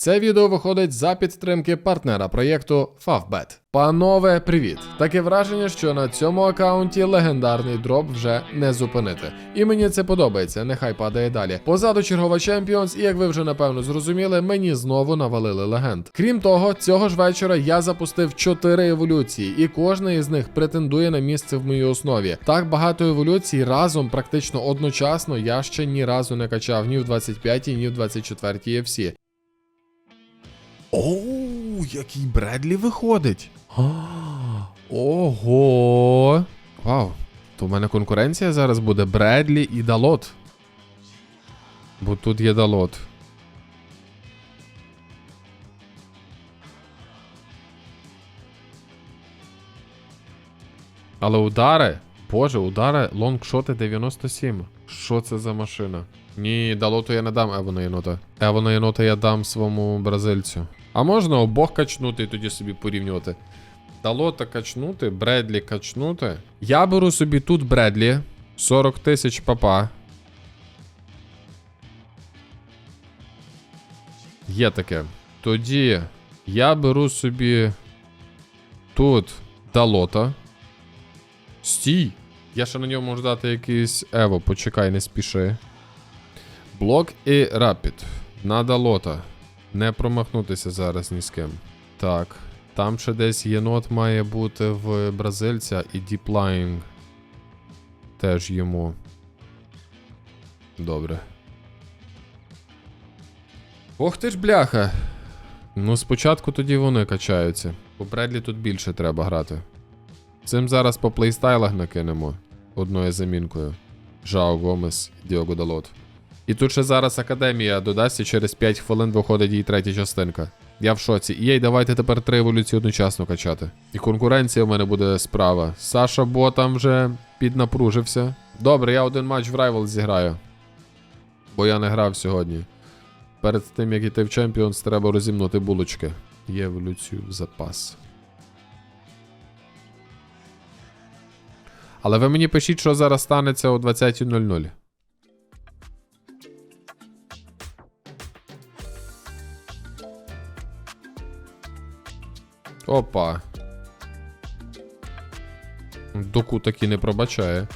Це відео виходить за підтримки партнера проєкту Favbet. Панове, привіт! Таке враження, що на цьому аккаунті легендарний дроп вже не зупинити. І мені це подобається, нехай падає далі. Позаду чергова Champions, і як ви вже напевно зрозуміли, мені знову навалили легенд. Крім того, цього ж вечора я запустив 4 еволюції, і кожна із них претендує на місце в моїй основі. Так багато еволюцій разом, практично одночасно, я ще ні разу не качав ні в 25-й, ні в 24-й FC. Оу, який Бредлі виходить. Ого. Вау. То в мене конкуренція зараз буде Бредлі і Далот. Бо тут є Далот. Але удари. Боже, удари лонгшоти 97. Що це за машина? Ні, Далоту я не дам Евона Єнота. Евона Єнота я дам своєму бразильцю. А можна обох качнути і тоді собі порівнювати. Далота качнути, Бредлі качнути. Я беру собі тут Бредлі. 40 тисяч папа. Є таке. Тоді я беру собі тут Далота. Стій. Я ще на ньому можу дати якийсь Ево, почекай, не спіши. Блок і Рапід. Надо лота. Не промахнутися зараз ні з ким. Так. Там ще десь єнот має бути в бразильця і діплайн. Теж йому. Добре. Ох ти ж бляха. Ну, спочатку тоді вони качаються. По Бредлі тут більше треба грати. Цим зараз по плейстайлах накинемо одною замінкою. Жао Гомес, Діого Далот. І тут ще зараз академія додасть, і через 5 хвилин виходить її третя частинка. Я в шоці. І єй, давайте тепер три еволюції одночасно качати. І конкуренція в мене буде справа. Саша Бо там вже піднапружився. Добре, я один матч в Rivals зіграю. Бо я не грав сьогодні. Перед тим як йти в Champions, треба розімнути булочки. Є еволюцію в запас. Але ви мені пишіть, що зараз станеться о 20.00. Опа. Доку таки не пробачає.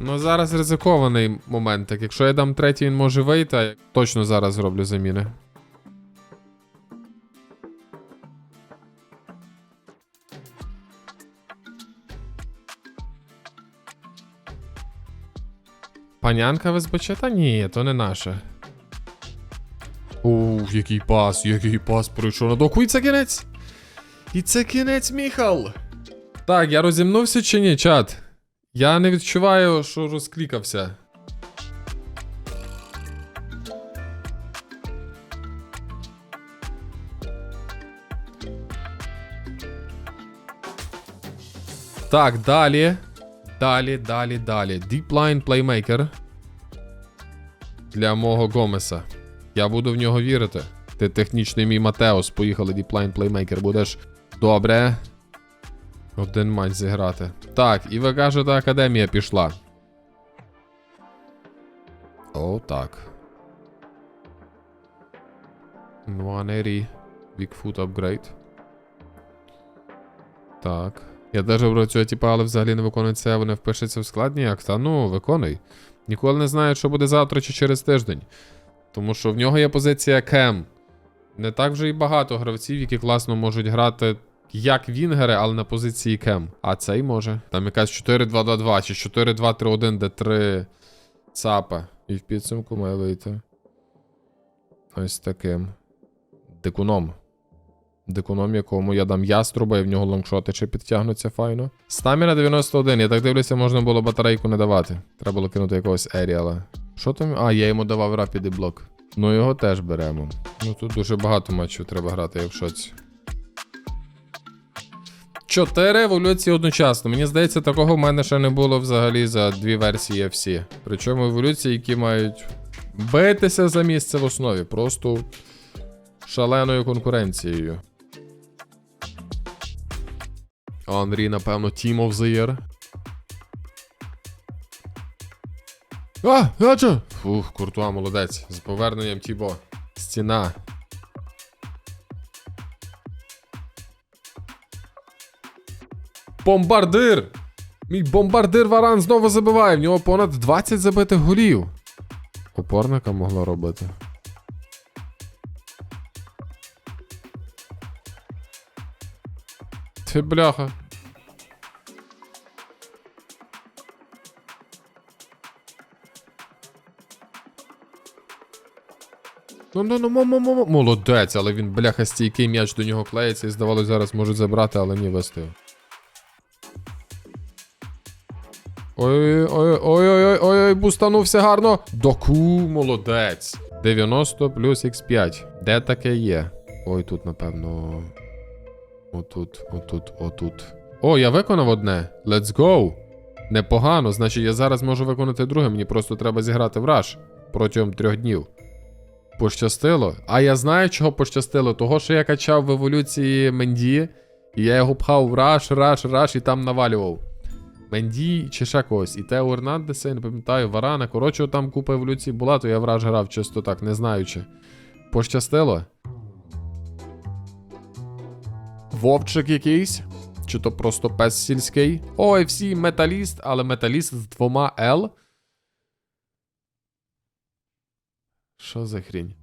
Ну, зараз ризикований момент. Так якщо я дам третій, він може вийти, а я точно зараз зроблю заміни. Панянка в СБЧ? Та ні, то не наше. Ух, який пас, який пас пройшов на доку. І це кінець. І це кінець, Міхал. Так, я розімнувся чи ні, чат? Я не відчуваю, що розклікався. Так, далі. Далі, далі, далі. Deep Line Playmaker. Для мого Гомеса. Я буду в нього вірити. Ти технічний мій Матеос. Поїхали Deep Line Playmaker. Будеш добре. Один матч зіграти. Так, і ви кажете, академія пішла. О, так. 180 Bigfoot Upgrade. Так. Я теж працюю, типа, але взагалі не виконую це, вони впишеться в склад ніяк. Та ну, виконуй. Ніколи не знаю, що буде завтра чи через тиждень. Тому що в нього є позиція кем. Не так вже і багато гравців, які класно можуть грати як Вінгери, але на позиції кем. А цей може. Там якась 4-2-2-2 чи 4-2-3-1, де 3 ЦАПа. І в підсумку має вийти. Ось таким. Дикуном. Дикуном, якому я дам яструба, і в нього лонгшоти чи підтягнуться файно. Стаміна 91. Я так дивлюся, можна було батарейку не давати. Треба було кинути якогось Еріала. Що там? А, я йому давав рапід і блок. Ну його теж беремо. Ну тут дуже багато матчів треба грати, я в шоці. Чотири еволюції одночасно. Мені здається, такого в мене ще не було взагалі за дві версії FC. Причому еволюції, які мають битися за місце в основі. Просто шаленою конкуренцією. Анрі, напевно, Team of the Year. А, гача! Фух, куртуа, молодець. З поверненням Тібо. Стіна. Бомбардир! Мій бомбардир Варан знову забиває. В нього понад 20 забитих голів. Опорника могла робити. Ти бляха. Ну, ну, ну, мо- мо- мо- молодець, але він, бляха, стійкий м'яч до нього клеїться і здавалось, зараз можуть забрати, але ні, вести. Ой-ой-ой-ой-ой-ой, бустанувся гарно. Доку, молодець. 90 плюс X5. Де таке є? Ой, тут, напевно. Отут, отут, отут. О, я виконав одне. Let's go. Непогано, значить я зараз можу виконати друге, мені просто треба зіграти в раш протягом трьох днів. Пощастило. А я знаю, чого пощастило. Того, що я качав в еволюції Менді, і я його пхав в раш, раш, раш і там навалював. Менді чи ще когось. І Тео Ернандеса, я не пам'ятаю, Варана. Коротше, там купа еволюцій була, то я в раш грав чисто так, не знаючи. Пощастило. Вовчик якийсь. Чи то просто пес сільський. OFC металіст, але металіст з двома L. Що за хрінь?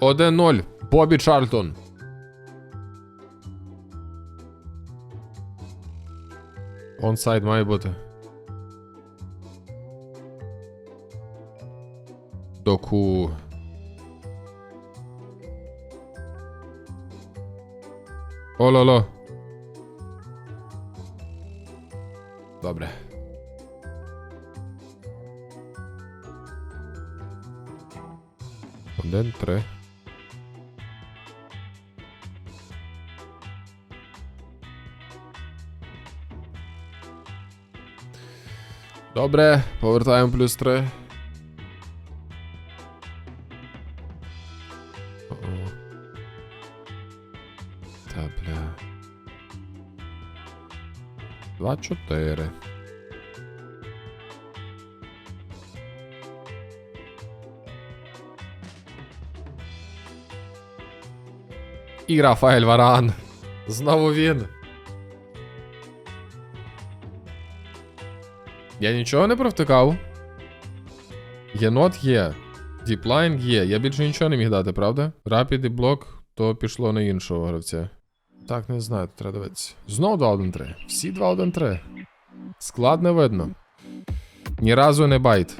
Один ноль. Бобі Чарльтон. Онсайд має бути. docu Oh la la. Dobre. Dentre. 3. Dobre, powracają plus 3. 4. І Рафаель Варан. Знову він. Я нічого не провтикав. Єнот є. Діплайн є. Я більше нічого не міг дати, правда? Рапід і блок, то пішло на іншого гравця. Так, не знаю, треба дивитися. Знову 2-1-3. Всі 2-1-3. Склад видно. Ні разу не байт.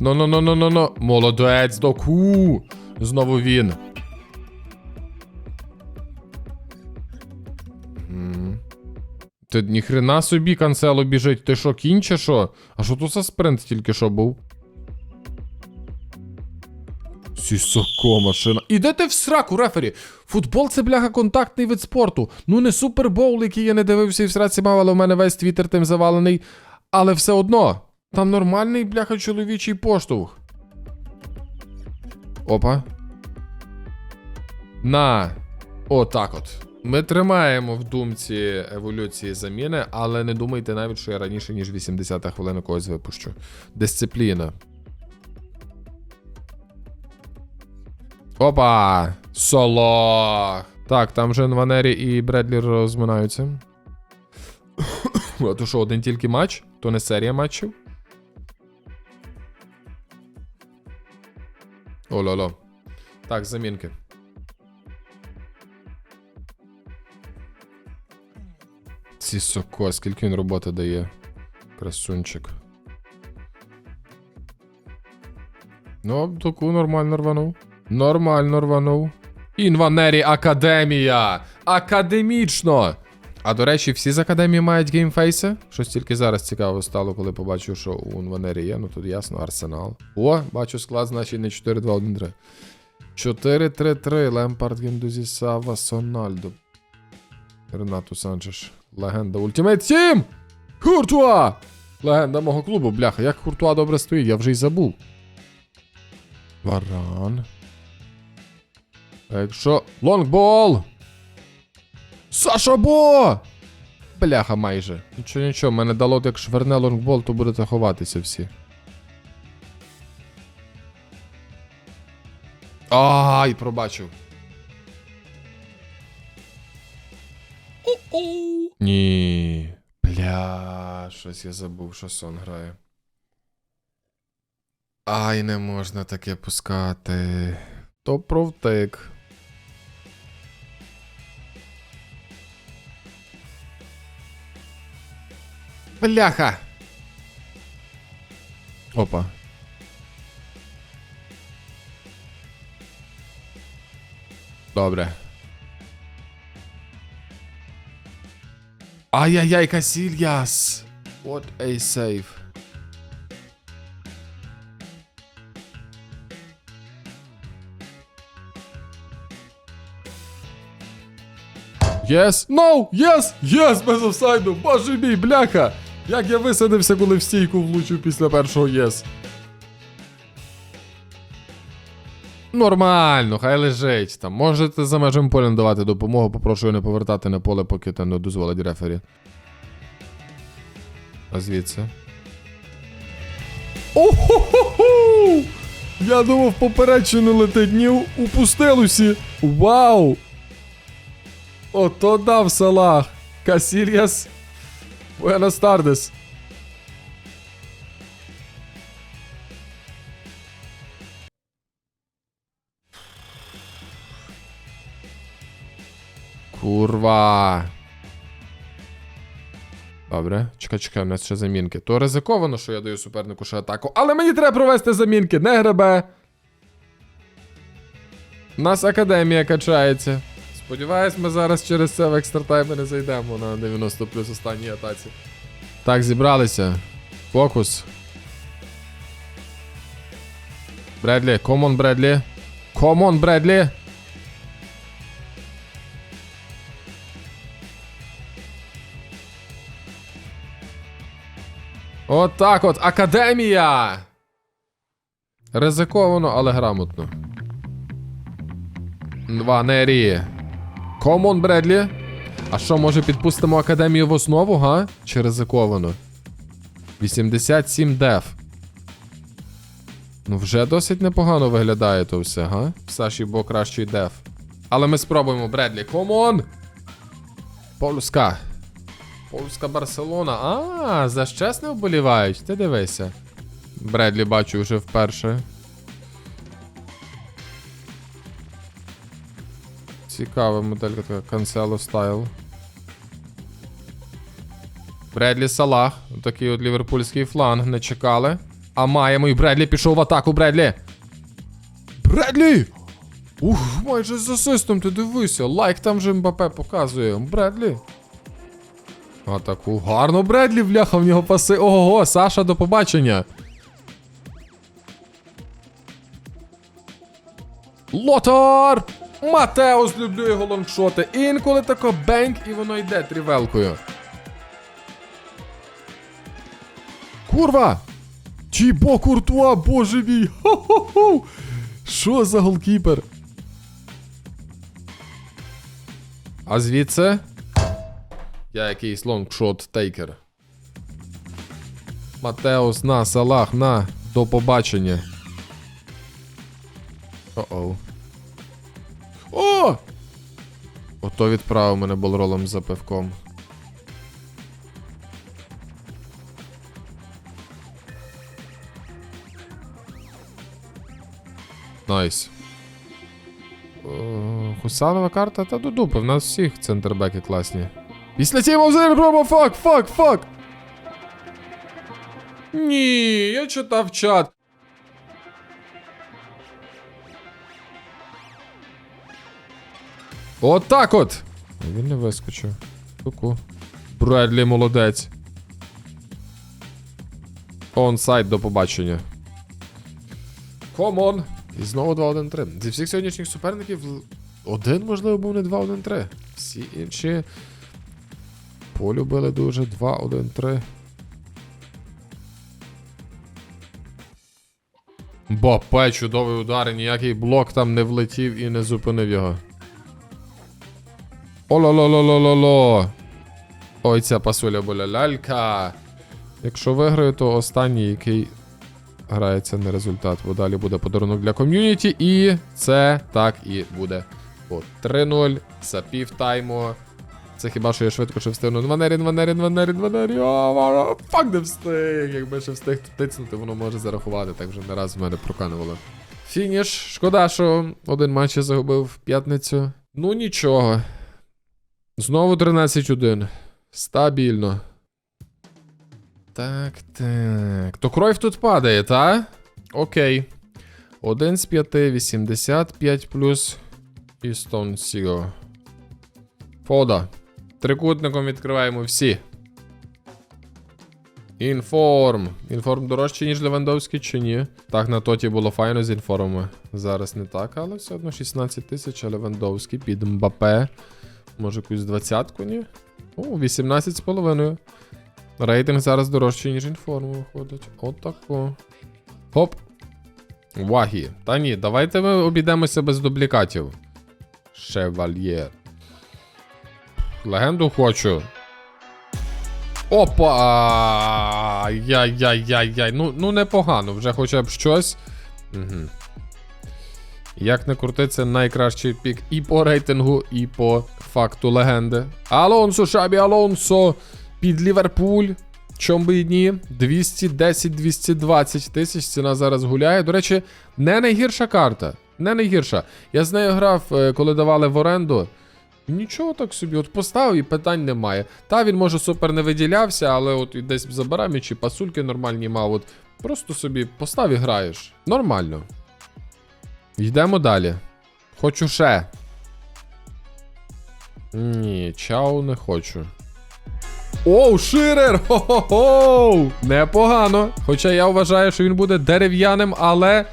Ну-ну-ну-ну-ну-ну. Молодець, доку. Знову він. Ти ніхрена собі канцело біжить. Ти що, кінь чи що? А що тут за спринт тільки що був? Сісоко машина. Іде ти в сраку, рефері. Футбол це бляха контактний вид спорту. Ну не супербоул, який я не дивився і в сраці мав, але у мене весь твіттер тим завалений. Але все одно, там нормальний бляха чоловічий поштовх. Опа. На. Отак от. Ми тримаємо в думці еволюції заміни, але не думайте навіть, що я раніше, ніж 80-та хвилина когось випущу. Дисципліна. Опа! Соло! Так, там вже Нванері і Бредлі розминаються. А то що, один тільки матч? То не серія матчів? О-ло-ло. Так, замінки. Сісоко, скільки він роботи дає? Красунчик. Ну, таку нормально рванув. Нормально рванув. Інванері Академія! Академічно! А до речі, всі з академії мають геймфейси? Щось тільки зараз цікаво стало, коли побачив, що у Інванері є. Ну тут ясно, арсенал. О, бачу склад, значить не 4-2-1-3. 4-3-3. Лемпард, Гендузі, Сава, Сональдо. Ренату Санчеш. Легенда Ultimate Team! Хуртуа! Легенда мого клубу, бляха, як Хуртуа добре стоїть, я вже й забув. Варан. А якщо. Лонгбол! Саша Бо! Бляха майже. Нічого, нічого, мене дало, як шверне лонгбол, то будете ховатися всі. Ай, пробачив. Ні. Бля, щось я забув, що сон грає. Ай, не можна таке пускати. То провтик. Бляха. Опа. Добре. Ай-яй-яй, Касільяс. What a save. Yes, no, yes, yes, без офсайду, боже мій, бляха! Як я висадився, коли в стійку влучив після першого yes. Нормально, хай лежить там. Можете за межами поля надавати допомогу, попрошу не повертати на поле, поки там не дозволить рефері. А звідси. О-хо-хо-хо! Я думав, попередчину летить, ні, упустилусі. Вау! Ото дав салах. Касільяс. Буенос тардес. Курва. Добре, чекай, чекай, у нас ще замінки. То ризиковано, що я даю супернику ще атаку. Але мені треба провести замінки, не гребе. У нас академія качається. Сподіваюсь, ми зараз через це в екстратайми не зайдемо на 90 плюс останній атаці. Так, зібралися. Фокус. Бредлі, комон, Бредлі. Комон, Бредлі. От так от, академія! Ризиковано, але грамотно. Ванері. Комон, Бредлі. А що, може підпустимо академію в основу, га? Чи ризиковано? 87 деф. Ну, вже досить непогано виглядає то все, га? Саші бо кращий деф. Але ми спробуємо, Бредлі. Комон! Польська. Польська Барселона. А, за щас не вболівають. Ти дивися. Бредлі бачу вже вперше. Цікава моделька така Cancelo Style. Бредлі Салах. Такий от ліверпульський фланг. Не чекали. А маємо і Бредлі пішов в атаку, Бредлі. Бредлі! Ух, майже з асистом, ти дивися. Лайк там же МБП показує. Бредлі. Атаку. Гарно Бредлі, бляха, в нього паси. Ого, Саша, до побачення. Лотар! Матеус люблю його лонгшоти. Інколи тако бенк, і воно йде трівелкою. Курва! Тібо Куртуа, боже мій! Хо-хо-хо! Що за голкіпер? А звідси? Я якийсь лонгшот тейкер. Матеус, на, Салах, на, до побачення. О-оу. О! Ото відправив мене болролом за пивком. Найс. О, Хусанова карта та до дупи, в нас всіх центрбеки класні. Після цієї мовзелі промо фак, фак, фак. Ні, я читав чат. Отак от. Він не вискочив. Ку-ку. Бредлі молодець. Онсайд до побачення. Комон. І знову 2-1-3. Зі всіх сьогоднішніх суперників один, можливо, був не 2-1-3. Всі інші. Полюбили дуже 2-1-3. Бапе, чудовий удар, ніякий блок там не влетів і не зупинив його. Оло-ло-ло-ло-ло-ло. Ой, ця пасуля була лялька. Якщо виграю, то останній, який грається на результат, бо далі буде подарунок для ком'юніті. І це так і буде. По 3-0 за півтайму. Це хіба що я швидко ще встигну. Ванерін, Ванерін, Ванерін, Ванерін. Фак не встиг. Якби ще встиг тицнути, воно може зарахувати. Так вже не раз в мене проканувало. Фініш. Шкода, що один матч я загубив в п'ятницю. Ну нічого. Знову 13-1. Стабільно. Так, так. То кров тут падає, та? Окей. Один з п'яти, 85 плюс. І Stone Seal. Фода. Трикутником відкриваємо всі. Інформ. Інформ дорожче, ніж Левандовський, чи ні? Так, на тоті було файно з інформами. Зараз не так, але все одно 16 тисяч, а Левандовський під Мбапе. Може якусь двадцятку, ні? О, 18 з половиною. Рейтинг зараз дорожчий, ніж інформ виходить. Отако. Хоп. Вагі. Та ні, давайте ми обійдемося без дублікатів. Шевальєр. Легенду хочу. Опа! Яй-яй-яй-яй. Ну, ну непогано, вже хоча б щось. Угу. Як не крути, найкращий пік і по рейтингу, і по факту легенди. Алонсо, Шабі Алонсо під Ліверпуль. Чом би і ні? 210-220 тисяч. Ціна зараз гуляє. До речі, не найгірша карта. Не найгірша. Я з нею грав, е, коли давали в оренду. Нічого так собі, от поставив і питань немає. Та він може супер не виділявся, але от десь забирав м'ячі, пасульки нормальні мав. От просто собі постав і граєш. Нормально. Йдемо далі. Хочу ще. Ні, чау не хочу. Оу, Ширер! Хо-хо-хо! Непогано. Хоча я вважаю, що він буде дерев'яним, але.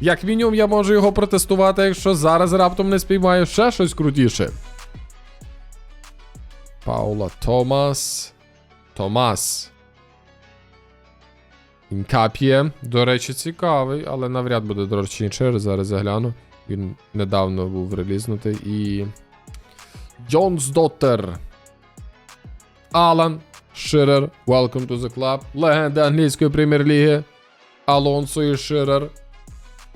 Як мінімум, я можу його протестувати, якщо зараз раптом не спіймаю ще щось крутіше. Паула Томас. Томас. Інкап'є. До речі, цікавий, але навряд буде дорожчий. Зараз загляну. Він недавно був релізнутий. І. Джонс Доттер. Алан Ширер. Welcome to the club. Легенда англійської прем'єр-ліги. Алонсо і Ширер.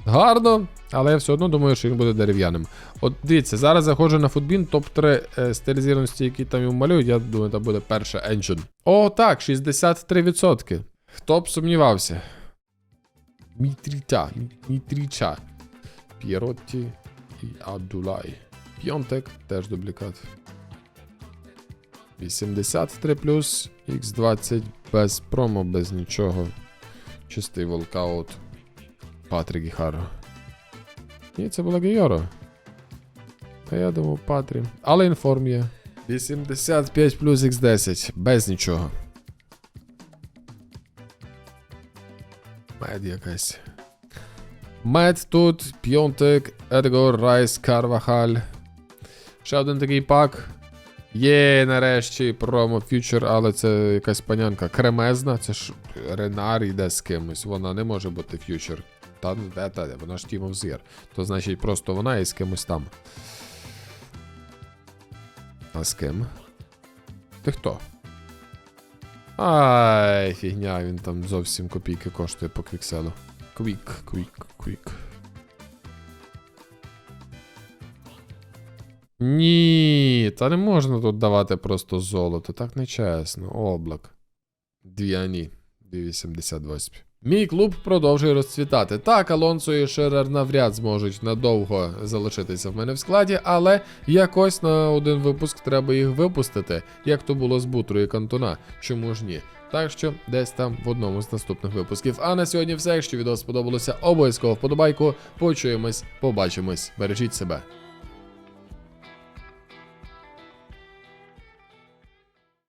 Гарно, але я все одно думаю, що він буде дерев'яним. От дивіться, зараз заходжу на футбін, топ-3 е, стилізованості, які там йому малюють. Я думаю, там буде перша Engine. О, так, 63%. Хто б сумнівався? Мітріча, Мітріча. П'єротті і Абдулай. П'йонтек теж дублікат. 83 плюс, X20 без промо, без нічого. Чистий волкаут. Патрік Гіхаро. Ні, це була Гейоро. А я думав Патрі. Але інформ є. 85 плюс X10. Без нічого. Мед якась. Мед тут, Пьонтик, Едгор, Райс, Карвахаль. Ще один такий пак. Є нарешті промо фьючер, але це якась панянка кремезна. Це ж Ренар йде з кимось. Вона не може бути фьючер. Та ну де та, де, вона ж Team of the То значить просто вона і з кимось там. А з ким? Ти хто? Ай, фігня, він там зовсім копійки коштує по квікселу. Квік, квік, квік. Ні, та не можна тут давати просто золото, так нечесно. Облак. Двіані. 288. Мій клуб продовжує розцвітати. Так, Алонсо і Шерер навряд зможуть надовго залишитися в мене в складі, але якось на один випуск треба їх випустити, як то було з Бутру і Кантона. Чому ж ні? Так що десь там в одному з наступних випусків. А на сьогодні все. Якщо відео сподобалося, обов'язково вподобайку. Почуємось, побачимось. Бережіть себе.